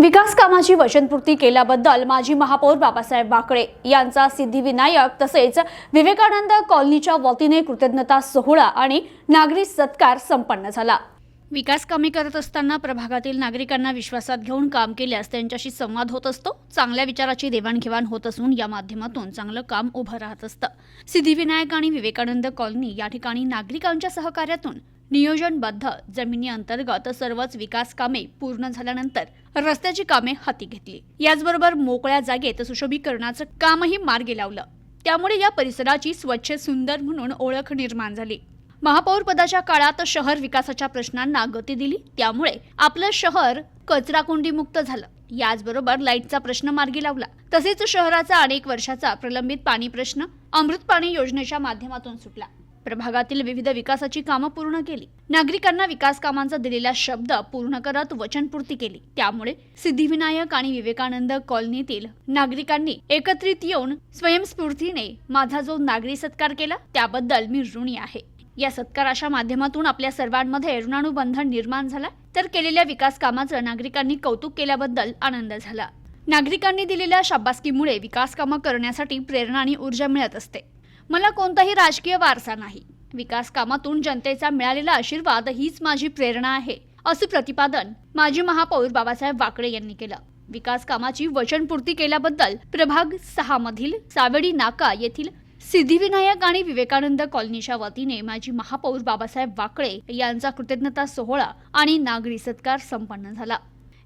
विकास कामाची वचनपूर्ती केल्याबद्दल माजी महापौर बाबासाहेब बाकडे यांचा सिद्धिविनायक तसेच विवेकानंद कॉलनीच्या वतीने कृतज्ञता सोहळा आणि नागरी सत्कार संपन्न झाला. विकास कामे करत असताना प्रभागातील नागरिकांना विश्वासात घेऊन काम केल्यास त्यांच्याशी संवाद होत असतो चांगल्या विचाराची देवाणघेवाण होत असून या माध्यमातून चांगलं काम उभं राहत असतं. सिद्धिविनायक आणि विवेकानंद कॉलनी या ठिकाणी नागरिकांच्या सहकार्यातून नियोजनबद्ध जमिनी अंतर्गत सर्वच विकास कामे पूर्ण झाल्यानंतर रस्त्याची कामे हाती घेतली. याचबरोबर मोकळ्या जागेत सुशोभीकरणाचं कामही मार्गी लावलं. त्यामुळे या परिसराची स्वच्छ सुंदर म्हणून ओळख निर्माण झाली. महापौर पदाच्या काळात शहर विकासाच्या प्रश्नांना गती दिली. त्यामुळे आपलं शहर कचराकुंडी मुक्त झालं. याचबरोबर लाईटचा प्रश्न मार्गी लावला. तसेच शहराचा अनेक वर्षाचा प्रलंबित पाणी प्रश्न अमृत पाणी योजनेच्या माध्यमातून सुटला. प्रभागातील विविध विकासाची कामं पूर्ण केली. नागरिकांना विकास कामांचा दिलेला शब्द पूर्ण करत वचनपूर्ती केली. त्यामुळे सिद्धिविनायक आणि विवेकानंद कॉलनीतील नागरिकांनी एकत्रित येऊन स्वयंस्फूर्तीने माझा जो नागरी सत्कार केला त्याबद्दल मी ऋणी आहे. या सत्काराच्या माध्यमातून आपल्या सर्वांमध्ये ऋणानुबंधन निर्माण झाला. तर केलेल्या विकास कामाचं नागरिकांनी कौतुक केल्याबद्दल आनंद झाला. नागरिकांनी दिलेल्या शाबासकीमुळे विकास कामं करण्यासाठी प्रेरणा आणि ऊर्जा मिळत असते. मला कोणताही राजकीय वारसा नाही. विकास कामातून जनतेचा मिळालेला आशीर्वाद हीच माझी प्रेरणा आहे असे प्रतिपादन माजी महापौर बाबासाहेब वाकळे यांनी केलं. विकास कामाची वचनपूर्ती केल्याबद्दल प्रभाग सहा मधील सावेडी नाका येथील सिद्धिविनायक आणि विवेकानंद कॉलनीच्या वतीने माजी महापौर बाबासाहेब वाकळे यांचा कृतज्ञता सोहळा आणि नागरी सत्कार संपन्न झाला.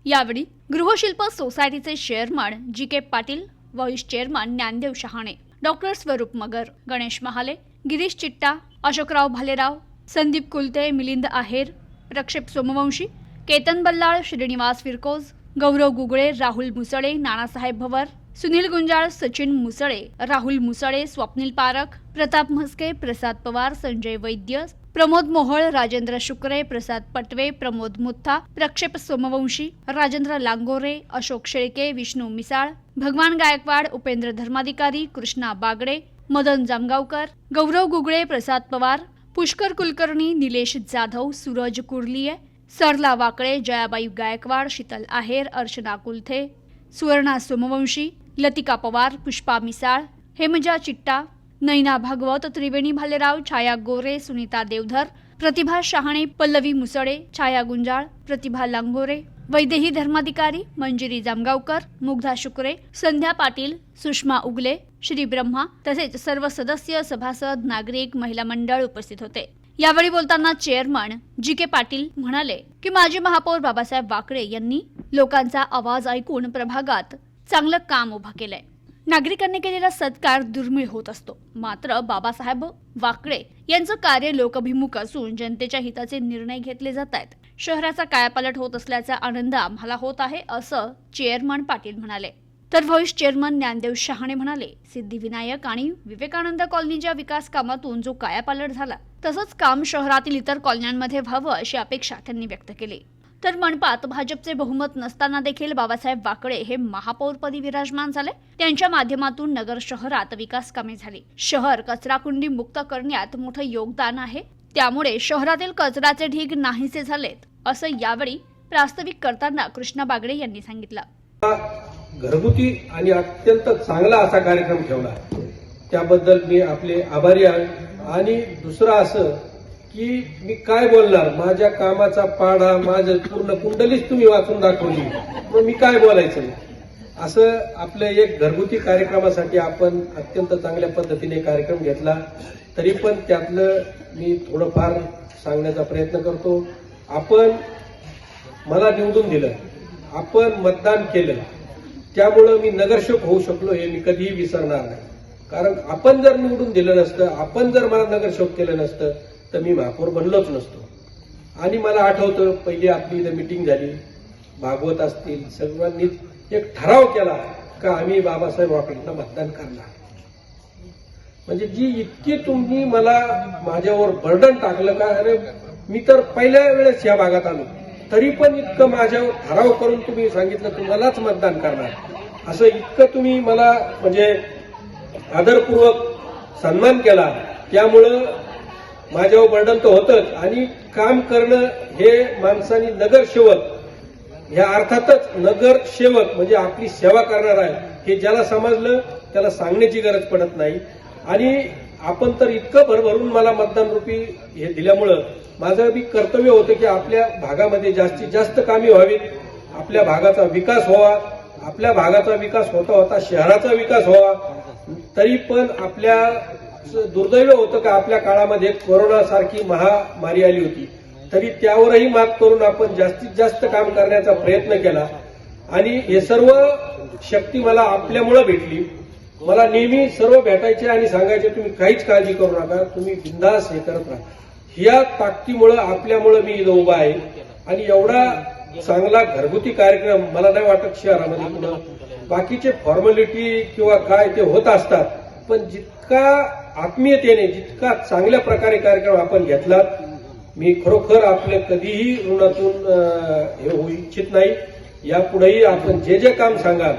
यावेळी गृहशिल्प सोसायटीचे chairman G K Patil vice chairman Dnyandev Shahane doctor Swaroop Magar Ganesh Mahale Girish चिट्टा अशोकराव भालेराव संदीप कुलते मिलिंद आहेर रक्षेप सोमवंशी केतन बल्लाळ श्रीनिवास फिरकोज गौरव गुगळे राहुल मुसळे नानासाहेब भवर सुनील गुंजाळ सचिन मुसळे राहुल मुसळे स्वप्नील पारख प्रताप म्हस्के प्रसाद पवार संजय वैद्य प्रमोद मोहोळ राजेंद्र शुक्रे प्रसाद पटवे प्रमोद मुथा प्रक्षेप सोमवंशी राजेंद्र लांगोरे अशोक शेळके विष्णू मिसाळ भगवान गायकवाड उपेंद्र धर्माधिकारी कृष्णा बागडे मदन जामगावकर गौरव गुगळे प्रसाद पवार पुष्कर कुलकर्णी निलेश जाधव सूरज कुर्लिये सरला वाकळे जयाबाई गायकवाड शीतल आहेर अर्चना कुलथे सुवर्णा सोमवंशी लतिका पवार पुष्पा मिसाळ हेमजा चिट्टा नैना भागवत त्रिवेणी भालेराव छाया गोरे सुनीता देवधर प्रतिभा शहाणे पल्लवी मुसळे छाया गुंजाळ प्रतिभा लांगोरे वैदेही धर्माधिकारी मंजिरी जामगावकर मुग्धा शुक्रे संध्या पाटील सुषमा उगले श्री ब्रह्मा तसेच सर्व सदस्य सभासद नागरिक महिला मंडळ उपस्थित होते. यावेळी बोलताना चेअरमन जी के पाटील म्हणाले की माजी महापौर बाबासाहेब वाकळे यांनी लोकांचा आवाज ऐकून प्रभागात चांगलं काम उभं केलंय. नागरिकांनी केलेला सत्कार दुर्मिळ होत असतो. मात्र बाबासाहेब वाकळे यांचं कार्य लोकभिमुख असून जनतेच्या हिताचे निर्णय घेतले जात आहेत. शहराचा कायापालट होत असल्याचा आनंद आम्हाला होत आहे असं चेअरमन पाटील म्हणाले. तर व्हाईस चेअरमन ज्ञानदेव शहाणे म्हणाले सिद्धिविनायक आणि विवेकानंद कॉलनीच्या विकास कामातून जो कायापालट झाला तसंच काम शहरातील इतर कॉलन्यांमध्ये व्हावं अशी अपेक्षा त्यांनी व्यक्त केली. तर मनपात भाजपचे बहुमत नसताना देखील बाबासाहेब वाकडे हे महापौरपदी विराजमान झाले. त्यांच्या माध्यमातून नगर शहरात विकास कामे झाली. शहर कचराकुंडी मुक्त करण्यात मोठं योगदान आहे. त्यामुळे शहरातील कचऱ्याचे ढीग नाहीसे झालेत असं यावेळी प्रास्ताविक करताना कृष्णा बागडे यांनी सांगितलं. घरगुती आणि अत्यंत चांगला असा कार्यक्रम ठेवला. त्याबद्दल मी आपले आभारी आहे. आणि दुसरं असं की मी काय बोलणार? माझ्या कामाचा पाढा माझं पूर्ण कुंडलीच तुम्ही वाचून दाखवली. मग मी काय बोलायचं? असं आपलं एक घरगुती कार्यक्रमासाठी आपण अत्यंत चांगल्या पद्धतीने कार्यक्रम घेतला. तरी पण त्यातलं मी थोडंफार सांगण्याचा प्रयत्न करतो. आपण मला निवडून दिलं. आपण मतदान केलं. त्यामुळं मी नगरसेवक होऊ शकलो हे मी कधीही विसरणार नाही. कारण आपण जर निवडून दिलं नसतं आपण जर मला नगरसेवक केलं नसतं तर मी महापौर बनलोच नसतो. आणि मला आठवतं पहिली आपली इथं मिटिंग झाली. भागवत असतील सर्वांनी एक ठराव केला का आम्ही बाबासाहेब वाकडेंना मतदान करणार. म्हणजे जी इतकी तुम्ही मला माझ्यावर बर्डन टाकलं का अरे मी तर पहिल्या वेळेस या भागात आलो. तरी पण इतकं माझ्यावर ठराव करून तुम्ही सांगितलं तुम्हालाच मतदान करणार. असं इतकं तुम्ही मला म्हणजे आदरपूर्वक सन्मान केला. त्यामुळं माझ्यावर बर्डन तर होतंच. आणि काम करणं हे माणसाने नगरसेवक ह्या अर्थातच नगर सेवक म्हणजे आपली सेवा करणार आहे हे ज्याला समजलं त्याला सांगण्याची गरज पडत नाही. आणि आपण तर इतकं भरभरून मला मतदान रूपी हे दिल्यामुळं माझं बी कर्तव्य होतं की आपल्या भागामध्ये जास्तीत जास्त कामे व्हावीत. आपल्या भागाचा विकास व्हावा. आपल्या भागाचा विकास होता होता शहराचा विकास व्हावा. तरी पण आपल्या दुर्दैव होतं का? आपल्या काळामध्ये कोरोना सारखी महामारी आली होती. तरी त्यावरही मात करून आपण जास्तीत जास्त काम करण्याचा प्रयत्न केला. आणि हे सर्व शक्ती मला आपल्यामुळं भेटली. मला नेहमी सर्व भेटायचे आणि सांगायचे तुम्ही काहीच काळजी करू नका. तुम्ही बिंदास हे करत राहा. या ताकदीमुळं आपल्यामुळं मी इथं उभा आहे. आणि एवढा चांगला घरगुती कार्यक्रम मला नाही वाटत शहरामध्ये कुठं. बाकीचे फॉर्मॅलिटी किंवा काय ते होत असतात. पण जितका आत्मीयतेने जितका चांगल्या प्रकारे कार्यक्रम आपण घेतलात मी खरोखर आपले कधीही ऋणातून हे होऊ इच्छित नाही. यापुढेही आपण जे जे काम सांगाल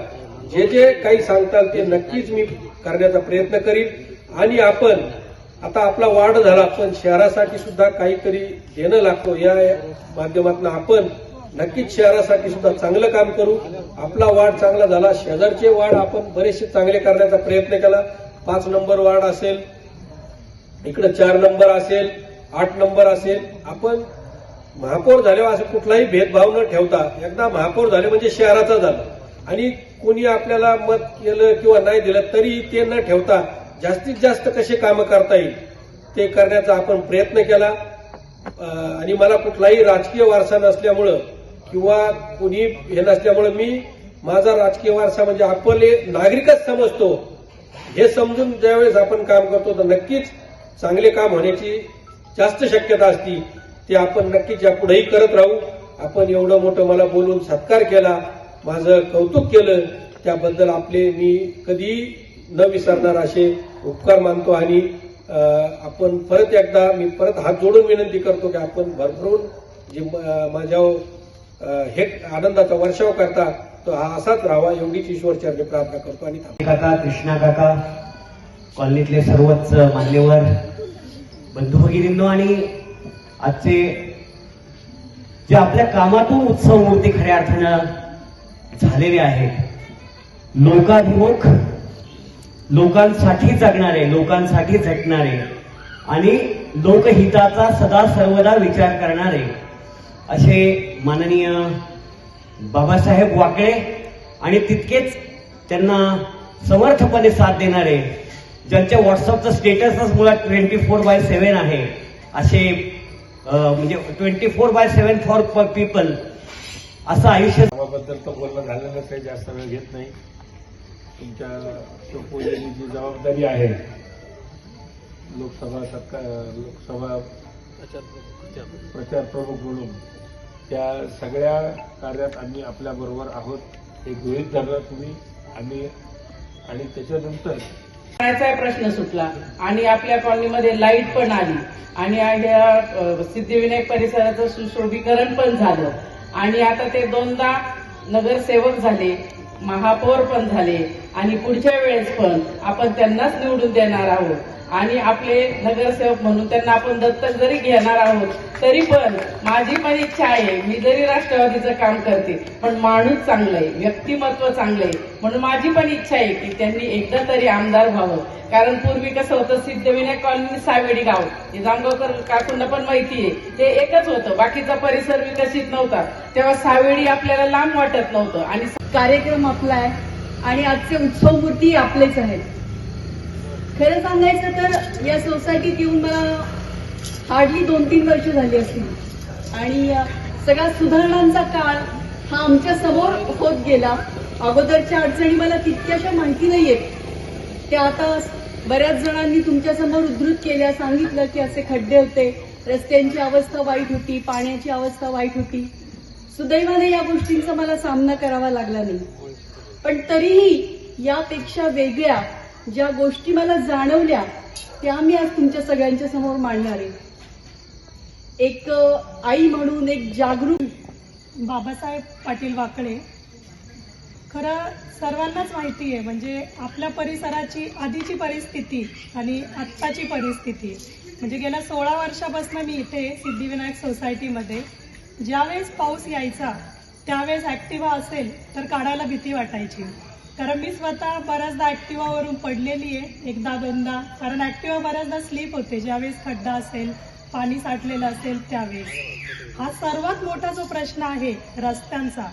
जे जे काही सांगताल ते नक्कीच मी करण्याचा प्रयत्न करीन. आणि आपण आता आपला वाढ झाला पण शहरासाठी सुद्धा काहीतरी देणं लागतो. या माध्यमातून आपण नक्कीच शहरासाठी सुद्धा चांगलं काम करू. आपला वाढ चांगला झाला शेजारचे वाढ आपण बरेचसे चांगले करण्याचा प्रयत्न केला. पाच नंबर वार्ड असेल इकडे चार नंबर असेल आठ नंबर असेल. आपण महापौर झाल्यावर हो असं कुठलाही भेदभाव न ठेवता एकदा महापौर झाले म्हणजे शहराचा झालं. आणि कोणी आपल्याला मत केलं किंवा नाही दिलं तरी ते न ठेवता जास्तीत जास्त कसे कामं करता येईल ते करण्याचा आपण प्रयत्न केला. आणि मला कुठलाही राजकीय वारसा नसल्यामुळं किंवा कोणी हे नसल्यामुळं मी माझा राजकीय वारसा म्हणजे आपले नागरिकच समजतो. हे समजून ज्यावेळेस आपण काम करतो तर नक्कीच चांगले काम होण्याची जास्त शक्यता असती. ते आपण नक्कीच यापुढेही करत राहू. आपण एवढं मोठं मला बोलून सत्कार केला माझं कौतुक केलं त्याबद्दल आपले मी कधी न विसरणार असे उपकार मानतो आणि आपण परत एकदा मी परत हात जोडून विनंती करतो की आपण भरभरून जे माझ्या हे आनंदाचा वर्षाव करता तो हा असाच राहावा एवढीच ईश्वर प्रार्थना करतो आणि काका कृष्णा काका कॉलनीतले सर्वच मान्यवर बंधू भगिनींनो आणि आजचे जे आपल्या कामातून उत्सव मूर्ती खऱ्या अर्थानं झालेले आहेत लोकाभिमुख लोकांसाठी जगणारे लोकांसाठी झटणारे आणि लोकहिताचा सदा सर्वदा विचार करणारे असे माननीय बाबासाहेब वाकळे आणि तितकेच त्यांना समर्थपणे साथ देणारे ज्यांच्या व्हॉट्सअपचं स्टेटसच मुळात ट्वेंटी फोर बाय सेव्हन आहे असे म्हणजे twenty four by seven for people असं आयुष्यबद्दल तर बोलणं झालेलं काही जास्त वेळ घेत नाही. तुमच्या सोपवलेली जी जबाबदारी आहे. लोकसभा सत्कार लोकसभा प्रचार प्रमुख म्हणून. त्या सगळ्या कार्यात आम्ही आपल्या बरोबर आहोत. हे गृहित धरलं तुम्ही. आम्ही आणि त्याच्यानंतर पाण्याचा प्रश्न सुटला? आणि आपल्या कॉलनीमध्ये लाइट पण आली. आणि या, सिद्धिविनायक परिसराचं सुशोभीकरण पण झालं. आणि आता ते दोनदा नगरसेवक झाले महापौर पण झाले आणि पुढच्या वेळेस पण आपण त्यांनाच निवडून देणार आहोत. आणि आपले नगरसेवक म्हणून त्यांना आपण दत्तक जरी घेणार आहोत तरी पण माझी पण इच्छा आहे मी जरी राष्ट्रवादीचं काम करते पण माणूस चांगलं आहे व्यक्तिमत्व चांगलं आहे. म्हणून माझी पण इच्छा आहे की त्यांनी एकदा तरी आमदार व्हावं. कारण पूर्वी कसं होतं सिद्धविनायक कॉलनी सावेडी गाव हे जामगावकर काकूंना पण माहिती आहे. ते एकच होतं बाकीचा परिसर विकसित नव्हता. तेव्हा सावेडी आपल्याला लांब वाटत नव्हतं. आणि कार्यक्रम आपला आहे आणि आजचे उत्सव मूर्ती आपलेच आहेत. खरं सांगायचं तर या सोसायटीत येऊन मला हार्डली दोन तीन वर्ष झाली असतील. आणि सगळ्या सुधारणांचा काळ हा आमच्यासमोर होत गेला. अगोदरच्या अडचणी मला तितक्याशा माहिती नाही आहेत त्या आता बऱ्याच जणांनी तुमच्यासमोर उद्धृत केल्या सांगितलं की असे खड्डे होते रस्त्यांची अवस्था वाईट होती पाण्याची अवस्था वाईट होती. सुदैवाने या गोष्टींचा मला सामना करावा लागला नाही. पण तरीही यापेक्षा वेगळ्या ज्या गोष्टी मला जाणवल्या त्या मी आज तुमच्या सगळ्यांच्या समोर मांडणार आहे. एक आई म्हणून एक जागरूक बाबासाहेब पाटील वाकळे. खरं सर्वांनाच माहिती आहे म्हणजे आपल्या परिसराची आधीची परिस्थिती आणि आत्ताची परिस्थिती. म्हणजे गेल्या सोळा वर्षापासून मी इथे सिद्धिविनायक सोसायटीमध्ये ज्यावेळेस पाऊस यायचा त्यावेळेस ॲक्टिवा असेल तर काढायला भीती वाटायची. कारण मी स्वतः बऱ्याचदा ॲक्टिवावरून पडलेली आहे एकदा दोनदा. कारण ॲक्टिवा बऱ्याचदा स्लिप होते ज्यावेळेस खड्डा असेल पाणी साठलेलं असेल त्यावेळेस. हा सर्वात मोठा जो प्रश्न आहे रस्त्यांचा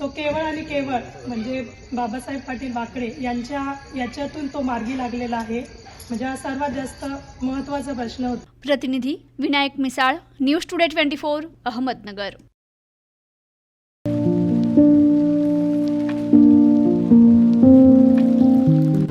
तो केवळ आणि केवळ म्हणजे बाबासाहेब पाटील वाकडे यांच्या याच्यातून तो मार्गी लागलेला आहे. म्हणजे हा सर्वात जास्त महत्त्वाचा प्रश्न होता. प्रतिनिधी Vinayak Misal news today twenty four Ahmednagar.